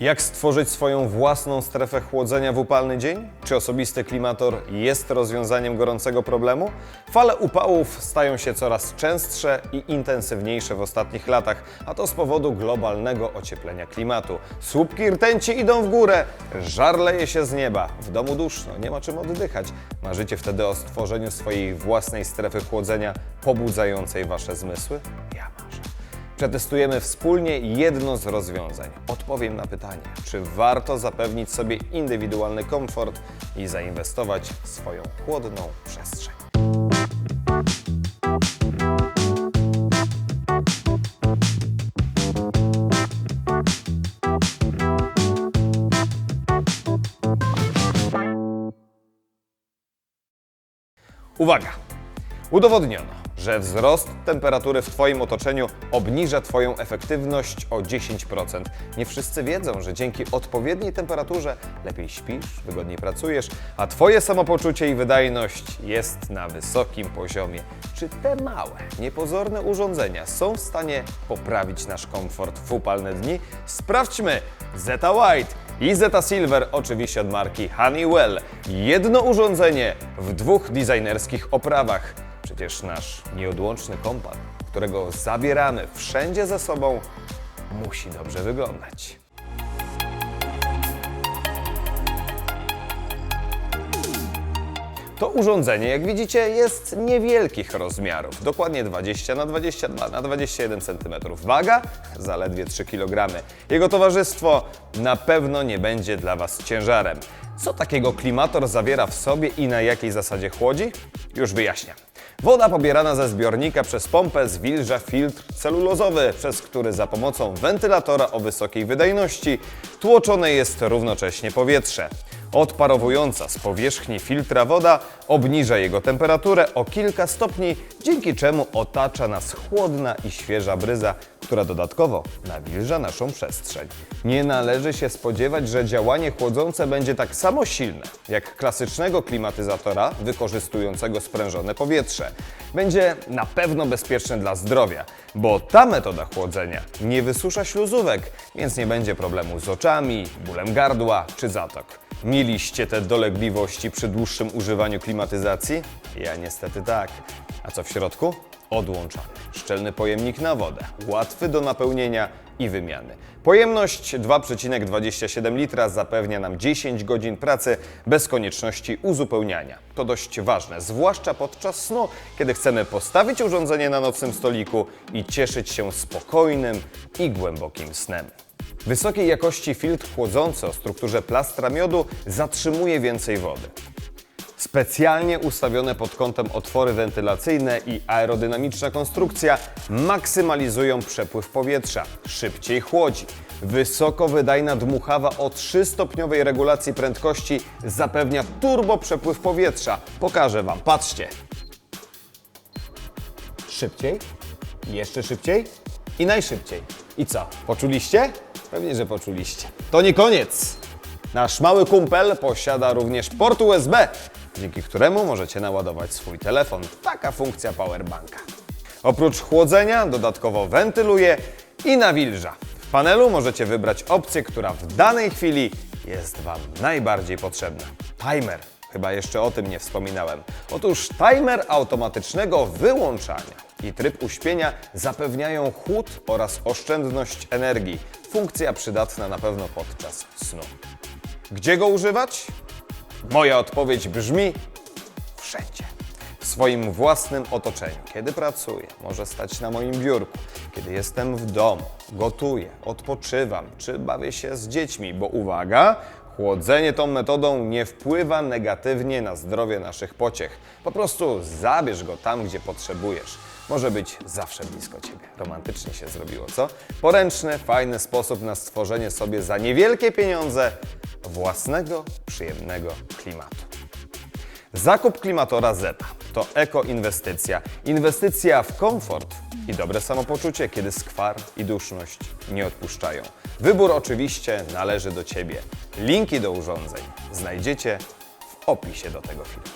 Jak stworzyć swoją własną strefę chłodzenia w upalny dzień? Czy osobisty klimator jest rozwiązaniem gorącego problemu? Fale upałów stają się coraz częstsze i intensywniejsze w ostatnich latach, a to z powodu globalnego ocieplenia klimatu. Słupki rtęci idą w górę, żar leje się z nieba, w domu duszno, nie ma czym oddychać. Marzycie wtedy o stworzeniu swojej własnej strefy chłodzenia pobudzającej wasze zmysły? Ja marzę. Przetestujemy wspólnie jedno z rozwiązań. Odpowiem na pytanie, czy warto zapewnić sobie indywidualny komfort i zainwestować w swoją chłodną przestrzeń. Uwaga! Udowodniono, że wzrost temperatury w Twoim otoczeniu obniża Twoją efektywność o 10%. Nie wszyscy wiedzą, że dzięki odpowiedniej temperaturze lepiej śpisz, wygodniej pracujesz, a Twoje samopoczucie i wydajność jest na wysokim poziomie. Czy te małe, niepozorne urządzenia są w stanie poprawić nasz komfort w upalne dni? Sprawdźmy! Zeta White i Zeta Silver, oczywiście od marki Honeywell. Jedno urządzenie w dwóch designerskich oprawach. Przecież nasz nieodłączny kompan, którego zabieramy wszędzie ze sobą, musi dobrze wyglądać. To urządzenie, jak widzicie, jest niewielkich rozmiarów, dokładnie 20 na 22 na 21 cm. Waga zaledwie 3 kg. Jego towarzystwo na pewno nie będzie dla Was ciężarem. Co takiego klimator zawiera w sobie i na jakiej zasadzie chłodzi? Już wyjaśniam. Woda pobierana ze zbiornika przez pompę zwilża filtr celulozowy, przez który za pomocą wentylatora o wysokiej wydajności tłoczone jest równocześnie powietrze. Odparowująca z powierzchni filtra woda obniża jego temperaturę o kilka stopni, dzięki czemu otacza nas chłodna i świeża bryza, która dodatkowo nawilża naszą przestrzeń. Nie należy się spodziewać, że działanie chłodzące będzie tak samo silne jak klasycznego klimatyzatora wykorzystującego sprężone powietrze. Będzie na pewno bezpieczne dla zdrowia, bo ta metoda chłodzenia nie wysusza śluzówek, więc nie będzie problemu z oczami, bólem gardła czy zatok. Mieliście te dolegliwości przy dłuższym używaniu klimatyzacji? Ja niestety tak. A co w środku? Odłączany. Szczelny pojemnik na wodę, łatwy do napełnienia i wymiany. Pojemność 2,27 litra zapewnia nam 10 godzin pracy bez konieczności uzupełniania. To dość ważne, zwłaszcza podczas snu, kiedy chcemy postawić urządzenie na nocnym stoliku i cieszyć się spokojnym i głębokim snem. Wysokiej jakości filtr chłodzący o strukturze plastra miodu zatrzymuje więcej wody. Specjalnie ustawione pod kątem otwory wentylacyjne i aerodynamiczna konstrukcja maksymalizują przepływ powietrza, szybciej chłodzi. Wysoko wydajna dmuchawa o 3-stopniowej regulacji prędkości zapewnia turbo przepływ powietrza. Pokażę Wam, patrzcie. Szybciej, jeszcze szybciej i najszybciej. I co, poczuliście? Pewnie, że poczuliście. To nie koniec! Nasz mały kumpel posiada również port USB, dzięki któremu możecie naładować swój telefon. Taka funkcja powerbanka. Oprócz chłodzenia dodatkowo wentyluje i nawilża. W panelu możecie wybrać opcję, która w danej chwili jest Wam najbardziej potrzebna. Timer. Chyba jeszcze o tym nie wspominałem. Otóż timer automatycznego wyłączania i tryb uśpienia zapewniają chłód oraz oszczędność energii. Funkcja przydatna na pewno podczas snu. Gdzie go używać? Moja odpowiedź brzmi wszędzie. W swoim własnym otoczeniu. Kiedy pracuję, może stać na moim biurku. Kiedy jestem w domu, gotuję, odpoczywam, czy bawię się z dziećmi, bo uwaga, chłodzenie tą metodą nie wpływa negatywnie na zdrowie naszych pociech. Po prostu zabierz go tam, gdzie potrzebujesz. Może być zawsze blisko Ciebie. Romantycznie się zrobiło, co? Poręczny, fajny sposób na stworzenie sobie za niewielkie pieniądze własnego, przyjemnego klimatu. Zakup klimatora Zeta to ekoinwestycja. Inwestycja w komfort i dobre samopoczucie, kiedy skwar i duszność nie odpuszczają. Wybór oczywiście należy do Ciebie. Linki do urządzeń znajdziecie w opisie do tego filmu.